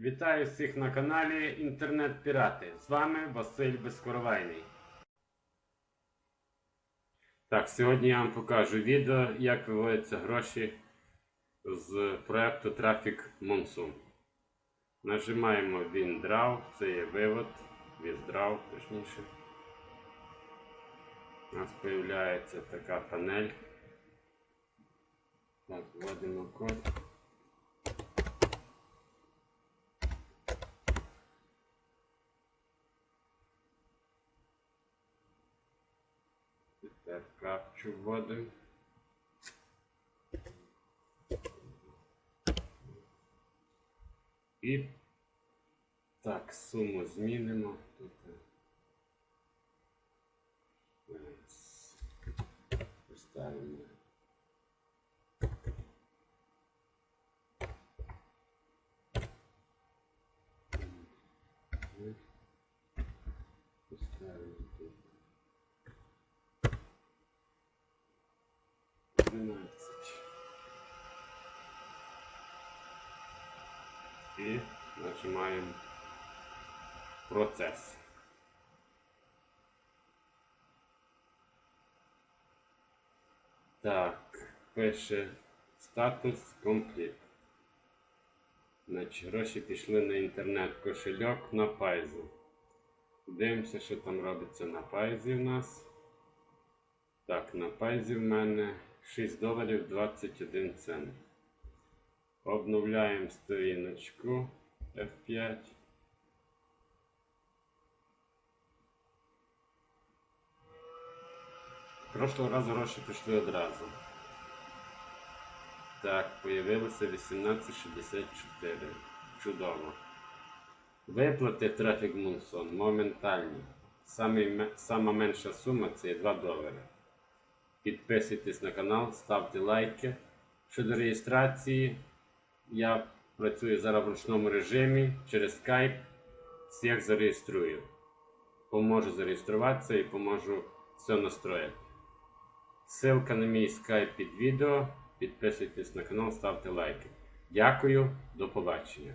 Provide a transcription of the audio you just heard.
Вітаю всіх на каналі Інтернет-Пірати. З вами Василь Безкоровайний. Так, сьогодні я вам покажу відео, як виводяться гроші з проекту Traffic Monsoon. Нажимаємо WinDraw, це є вивод, Withdraw, точніше. У нас з'являється така панель. Так, вводимо код. Тепер капчу вводимо. І так, суму змінимо. Тут е, поставимо. Поставимо І нажимаємо процес. Так, пише статус компліт. Значить, гроші пішли на інтернет-кошельок на Пайзу. Дивимося, що там робиться на Пайзі в нас. Так, на Пайзі в мене 6 доларів 21 цент. Обновляємо сторіночку F5. Прошлого разу гроші пішли одразу. Так, появилося 1864. Чудово. Виплати Traffic Monsoon моментальні. Самий Сама менша сума це 2 долари. Підписуйтесь на канал, ставте лайки. Щодо реєстрації, я працюю зараз в ручному режимі через Skype. Всіх зареєструю. Поможу зареєструватися і поможу все настроїти. Ссылка на мій Skype під відео. Підписуйтесь на канал, ставте лайки. Дякую, до побачення.